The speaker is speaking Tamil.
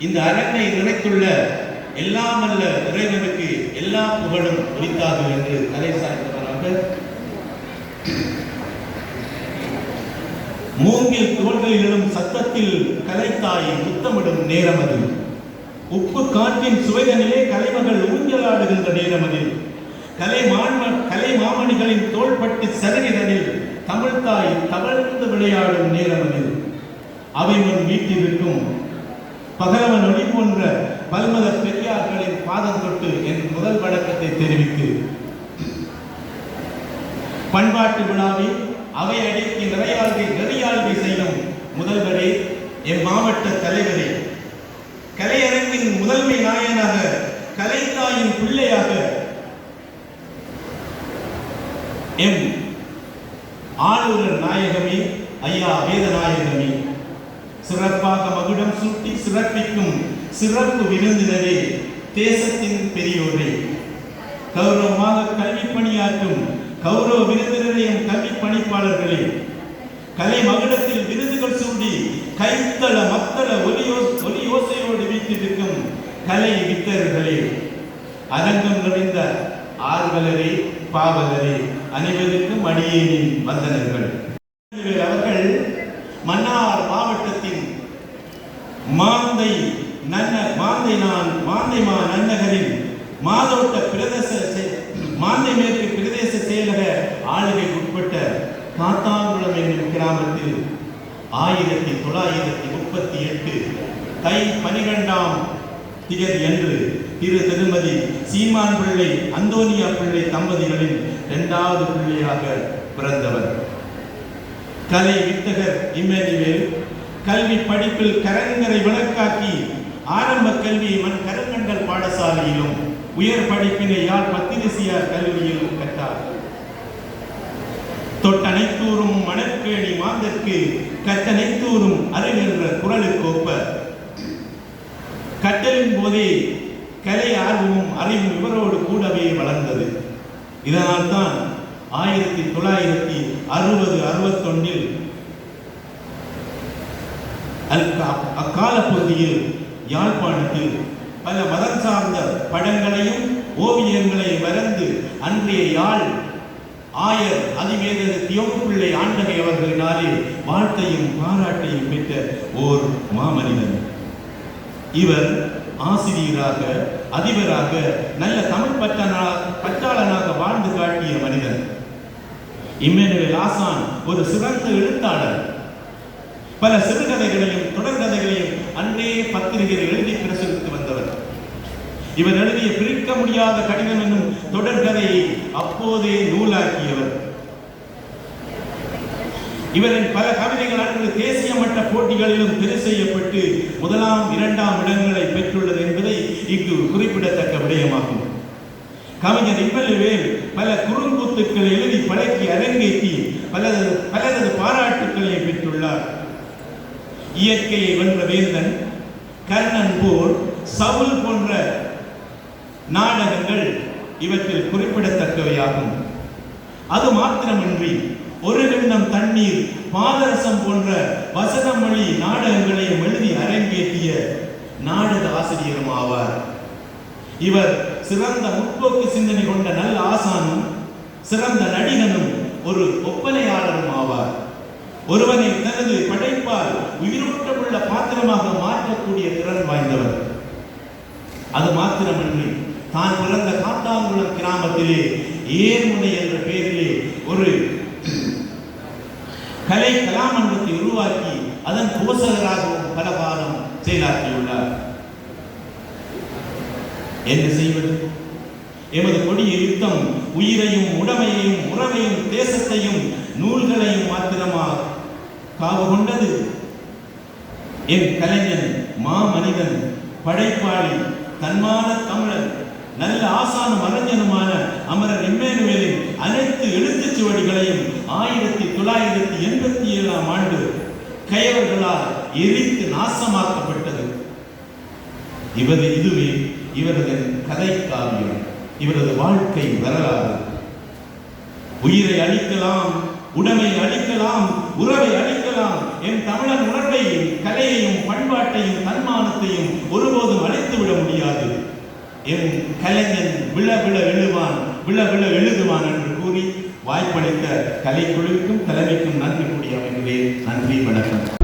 இந்த அரங்கை நிறைத்துள்ள எல்லாம் அல்ல இறைவனுக்கு எல்லா புகழும் உரித்தாது என்று கதை சாய்ந்தவராக மூங்கில் தோள்களில் எழும் சத்தத்தில் கலைத்தாய் முத்தமிடும் நேரம் அது. உப்பு காற்றின் சுவைதனிலே கலைமகள் ஊஞ்சலாடுகின்ற நேரம் அது. கலை மாண்ம கலை மாமணிகளின் தோள்பட்டு சரகிதனில் தமிழ்தாய் தவழ்ந்து விளையாடும் நேரம் அது. அவை முன் வீட்டிற்கும் பகலவன் ஒளி போன்ற பல்மத பெரியார்களின் பாதம் தொட்டு என் முதல் வழக்கத்தை தெரிவித்து பண்பாட்டு விழாவில் அவை அடக்கி நிறையாள்கை நெறியாள்கை செய்யும் முதல்வரே என் மாவட்ட தலைவரே. கலையரங்கின் முதன்மை நாயனாக கலைத்தாயின் பிள்ளையாக எம் ஆளுநர் நாயகமே ஐயா வேதநாயகமே. சிறப்பாக மகுடம் சூட்டி சிறப்பிக்கும் சிறப்பு விருந்தினரே தேசத்தின் பெரியோரே. கௌரவமாக கல்வி பணியாற்றும் கௌரவ விருந்தினரையும் கல்வி பணிப்பாளர்களே. கலை மகுடத்தில் விருதுகள் சூடி கைத்தள மத்தள ஒலியோ ஒலியோசையோடு வீட்டிருக்கும் கலை வித்தர்களே. அரங்கம் நிறைந்த ஆர்வலரே பாவலரே அனைவருக்கும் அடியேனின் வந்தனர்கள். மாந்தை நன்ன மாந்தை நான் மாந்தை மா நன்னகரின் மாதோட்ட பிரதேச செ- மாந்தை மேற்கு பிரதேச செயலக ஆளுகைக்கு உட்பட்ட காத்தாங்குளம் என்னும் கிராமத்தில் ஆயிரத்தி தொள்ளாயிரத்தி முப்பத்தி எட்டு தை பனிரெண்டாம் திகதி என்று திரு திருமதி சீமான் பிள்ளை அந்தோனியா பிள்ளை தம்பதிகளின் இரண்டாவது பிள்ளையாக பிறந்தவர். கலை வித்தகர் இம்மானுவேல் கல்வி படிப்பில் கரங்கரை விளக்காக்கி ஆரம்ப கல்வியை மண் கருங்கண்டல் பாடசாலையிலும் உயர் படிப்பினை யாழ் பத்திரிசியார் கல்லூரியிலும் கற்றார். தொட்டனைத்தூரும் மணற்கேணி மாந்தற்கு கட்டனைத்தூரும் அருகின்ற குரலுக்கோப்ப கட்டலின் போதே கலை ஆர்வமும் அறிவும் இவரோடு கூடவே வளர்ந்தது. இதனால் தான் ஆயிரத்தி தொள்ளாயிரத்தி அறுபது அறுபத்தொன்னில் அக்கால பகுதியில் யாழ்ப்பாணத்தில் பல மதம் சார்ந்த படங்களையும் ஓவியங்களையும் வரைந்து அன்றைய யாழ் ஆயர் அதிவேத தியோகப்பிள்ளை ஆண்டகை அவர்களினாலே வாழ்த்தையும் பாராட்டையும் பெற்ற ஓர் மாமனிதன். இவர் ஆசிரியராக அதிபராக நல்ல தமிழ் பற்றனா பற்றாளனாக வாழ்ந்து காட்டிய மனிதன். இம்மானுவேல் ஆசான் ஒரு சிறந்த எழுத்தாளர். பல சிறுகதைகளையும் தொடர்கதைகளையும் அன்றே பத்திரிகையில் எழுதி பிரசுரித்து வந்தவர். இவர் எழுதிய பிரிக்க முடியாத கடிதம் என்னும் தொடர்கதையை அப்போதே நூலாக்கியவர். இவரின் பல கவிதைகள் அன்று தேசிய மட்ட போட்டிகளிலும் தெரிவு செய்யப்பட்டு முதலாம் இரண்டாம் இடங்களை பெற்றுள்ளது என்பதை இங்கு குறிப்பிடத்தக்க விடயமாகும். கவிஞர் இவ்வளவேல் பல குறுங்குத்துக்களை எழுதி பழக்கி அரங்கேற்றி பலரது பலரது பாராட்டுக்களையும் பெற்றுள்ளார். இயற்கையை வென்ற வேந்தன் கர்ணன் போர் சவுல் போன்ற நாடகங்கள் இவற்றில் குறிப்பிடத்தக்கவையாகும். அது மாத்திரமின்றி ஒரு நிமிடம் தண்ணீர் பாதரசம் போன்ற வசனமொழி நாடகங்களையும் எழுதி அரங்கேற்றிய நாடக ஆசிரியரும் ஆவார். இவர் சிறந்த முற்போக்கு சிந்தனை கொண்ட நல்ல ஆசானும் சிறந்த நடிகனும் ஒரு ஒப்பனையாளரும் ஆவார். ஒருவனை தனது படைப்பால் உயிரோட்டமுள்ள பாத்திரமாக மாற்றக்கூடிய திறன் வாய்ந்தவர் அது மாத்திரமன்றி தான் பிறந்த காட்டாங்குளம் கிராமத்திலே ஏர்முனை என்ற பெயரிலே ஒரு கலை கலாமன்றத்தை உருவாக்கி அதன் போசகராகவும் பல காலம் செயலாற்றியுள்ளார். என்ன செய்வது? எமது கொடிய யுத்தம் உயிரையும் உடமையையும் உறவையும் தேசத்தையும் நூல்களையும் மாத்திரமா காவு கொண்டது. என் கலைஞன் மாமனிதன் படைப்பாளி தன்மான தமிழன் நல்ல ஆசானும் அறிஞனுமான அமரர் இம்மானுவேலின் அனைத்து எழுத்துச் சுவடிகளையும் ஆயிரத்தி தொள்ளாயிரத்தி எண்பத்தி ஏழாம் ஆண்டு கயவர்களால் எரித்து நாசமாக்கப்பட்டது. இவர் இதுவே இவரது கதை காவியம். இவரது வாழ்க்கை வரலாறு. உயிரை அழிக்கலாம் உடமை அழிக்கலாம் உறவை அழிக்கலாம். என் தமிழன் உணர்வையும் கலையையும் பண்பாட்டையும் தன்மானத்தையும் ஒருபோதும் அழித்துவிட முடியாது. என் கலைஞன் விழ விழ எழுவான் விழ விழ எழுதுவான் என்று கூறி வாய்ப்பளித்த கலைக்குழுக்கும் தலைமைக்கும் நன்றி கூடி அமைகிறேன். நன்றி வணக்கம்.